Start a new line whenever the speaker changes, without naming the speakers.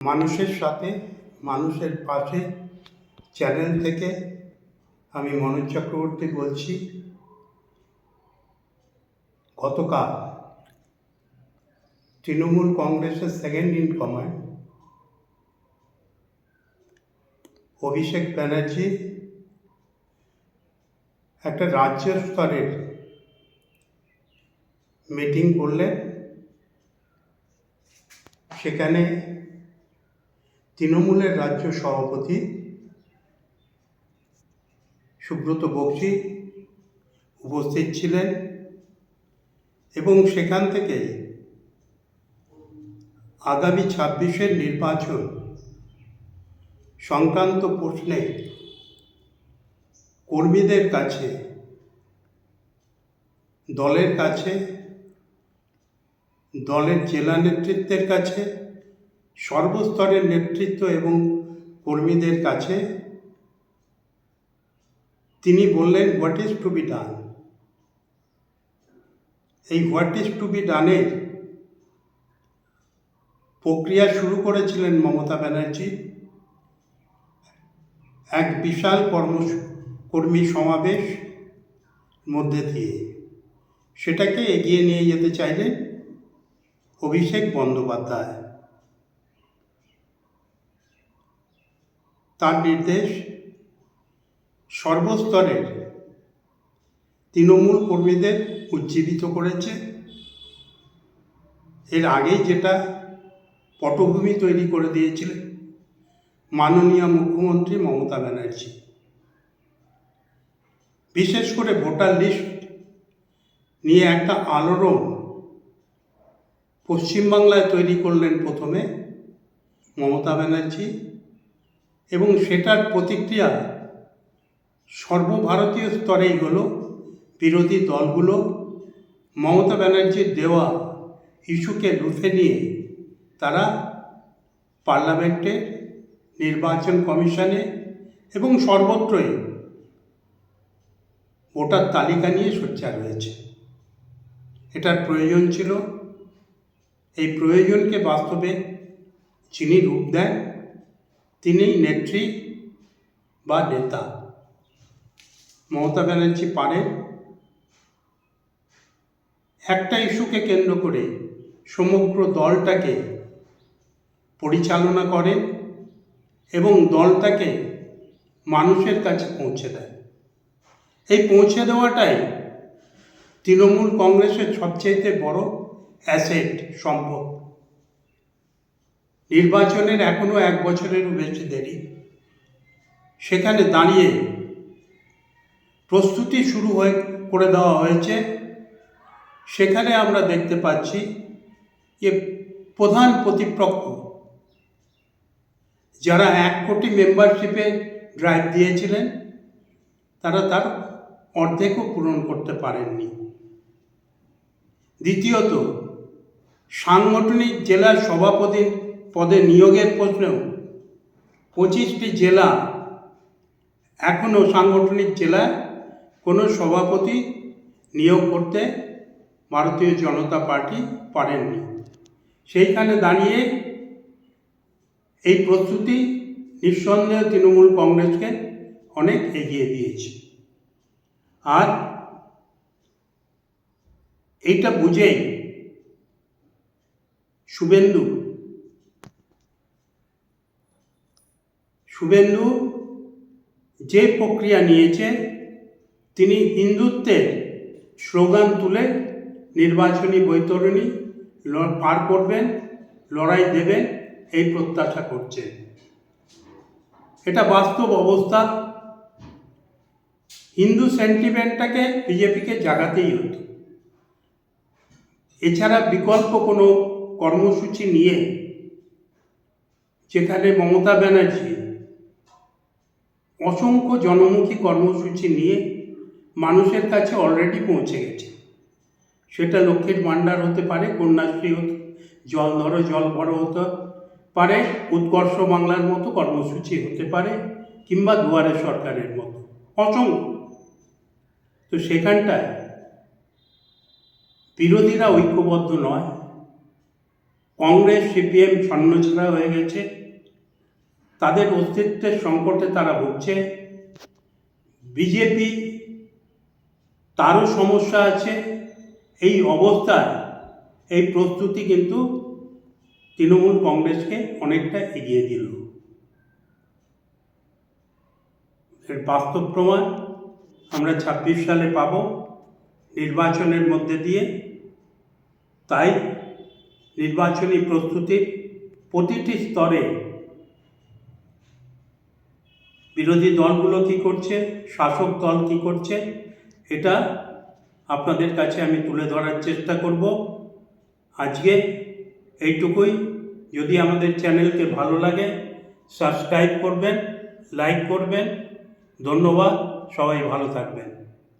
মানুষের সাথে, মানুষের পাশে চ্যানেল থেকে আমি মনোজ চক্রবর্তী বলছি, গতকাল তৃণমূল কংগ্রেসের second in command Abhishek Banerjee একটা রাজ্য স্তরের মিটিং করলেন। সেখানে তৃণমূলের রাজ্য সভাপতি সুব্রত বক্সি উপস্থিত ছিলেন এবং সেখান থেকে আগামী ছাব্বিশের নির্বাচন সংক্রান্ত প্রশ্নে কর্মীদের কাছে, দলের কাছে, দলের জেলা নেতৃত্বের কাছে সর্বস্তরের নেতৃত্ব এবং কর্মীদের কাছে তিনি বললেন what is to be done এই হোয়াট ইজ টু বি ডানের প্রক্রিয়া শুরু করেছিলেন মমতা ব্যানার্জি। এক বিশাল কর্ম কর্মী সমাবেশ মধ্যে দিয়ে। সেটাকে এগিয়ে নিয়ে যেতে চাইলেন অভিষেক বন্দ্যোপাধ্যায়। তার নির্দেশ সর্বস্তরের তৃণমূল কর্মীদের উজ্জীবিত করেছে। এর আগেই যেটা পটভূমি তৈরি করে দিয়েছিলেন মাননীয় মুখ্যমন্ত্রী মমতা ব্যানার্জি। বিশেষ করে ভোটার লিস্ট নিয়ে একটা আলোড়ন পশ্চিমবাংলায় তৈরি করলেন প্রথমে মমতা ব্যানার্জি। এবং সেটার প্রতিক্রিয়া সর্বভারতীয় স্তরেই হলো বিরোধী দলগুলো। মমতা ব্যানার্জির দেওয়া ইস্যুকে রুখে নিয়ে তারা পার্লামেন্টে, নির্বাচন কমিশনে এবং সর্বত্রই ভোটার তালিকা নিয়ে সোচ্চার হয়েছে। এটার প্রয়োজন ছিল। এই প্রয়োজনকে বাস্তবে যিনি রূপ দেন তিনিই নেত্রী বা নেতা। মমতা ব্যানার্জি পারেন। একটা ইস্যুকে কেন্দ্র করে সমগ্র দলটাকে পরিচালনা করেন এবং দলটাকে মানুষের কাছে পৌঁছে দেয় এই পৌঁছে দেওয়াটাই তৃণমূল কংগ্রেসের সবচেয়ে বড় অ্যাসেট সম্পদ নির্বাচনের এখনও এক বছরেরও বেশি দেরি। সেখানে দাঁড়িয়ে প্রস্তুতি শুরু হয়ে, করে দেওয়া হয়েছে। সেখানে আমরা দেখতে পাচ্ছি যে প্রধান প্রতিপক্ষ যারা এক কোটি মেম্বারশিপে ড্রাইভ দিয়েছিলেন, তারা তার অর্ধেকও পূরণ করতে পারেননি। দ্বিতীয়ত, সাংগঠনিক জেলার সভাপতি পদে নিয়োগের প্রশ্নেও পঁচিশটি জেলা এখনও সাংগঠনিক জেলায় কোনো সভাপতি নিয়োগ করতে ভারতীয় জনতা পার্টি পারেননি। সেইখানে দাঁড়িয়ে এই প্রস্তুতি নিঃসন্দেহে তৃণমূল কংগ্রেসকে অনেক এগিয়ে দিয়েছে। আর এইটা বুঝেই শুভেন্দু শুভেন্দু যে প্রক্রিয়া নিয়েছে, তিনি হিন্দুত্বের স্লোগান তুলে নির্বাচনী বৈতরণী পার করবেন, লড়াই দেবেন, এই প্রত্যাশা করছে। এটা বাস্তব অবস্থা। হিন্দু সেন্টিমেন্টটাকে বিজেপিকে জাগাতেই হতো। এছাড়া বিকল্প কোনো কর্মসূচি নিয়ে যেখানে মমতা ব্যানার্জি অসংখ্য জনমুখী কর্মসূচি নিয়ে মানুষের কাছে অলরেডি পৌঁছে গেছে। সেটা লক্ষ্মীর ভাণ্ডার হতে পারে, কন্যাশ্রী হতে, জল ধরো, জল ভরো হতে পারে, উৎকর্ষ বাংলার মতো কর্মসূচি হতে পারে, কিংবা দুয়ারে সরকারের মতো। অসংখ্য। তো সেখানটায় বিরোধীরা ঐক্যবদ্ধ নয়। কংগ্রেস, সিপিএম ছন্নছাড়া হয়ে গেছে। তাদের অস্তিত্বের সংকটে তারা ভুগছে। বিজেপি তারও সমস্যা আছে। এই অবস্থায় এই প্রস্তুতি কিন্তু তৃণমূল কংগ্রেসকে অনেকটা এগিয়ে দিল। এর বাস্তব প্রমাণ আমরা ছাব্বিশ সালে পাব নির্বাচনের মধ্যে দিয়ে। তাই নির্বাচনী প্রস্তুতির প্রতিটি স্তরে বিরোধী দলগুলো কি করছে? শাসক দল কি করছে? এটা আপনাদের কাছে আমি তুলে ধরার চেষ্টা করব। আজকে এইটুকুই। যদি আমাদের চ্যানেলকে ভালো লাগে, সাবস্ক্রাইব করবেন, লাইক করবেন। ধন্যবাদ। সবাই ভালো থাকবেন।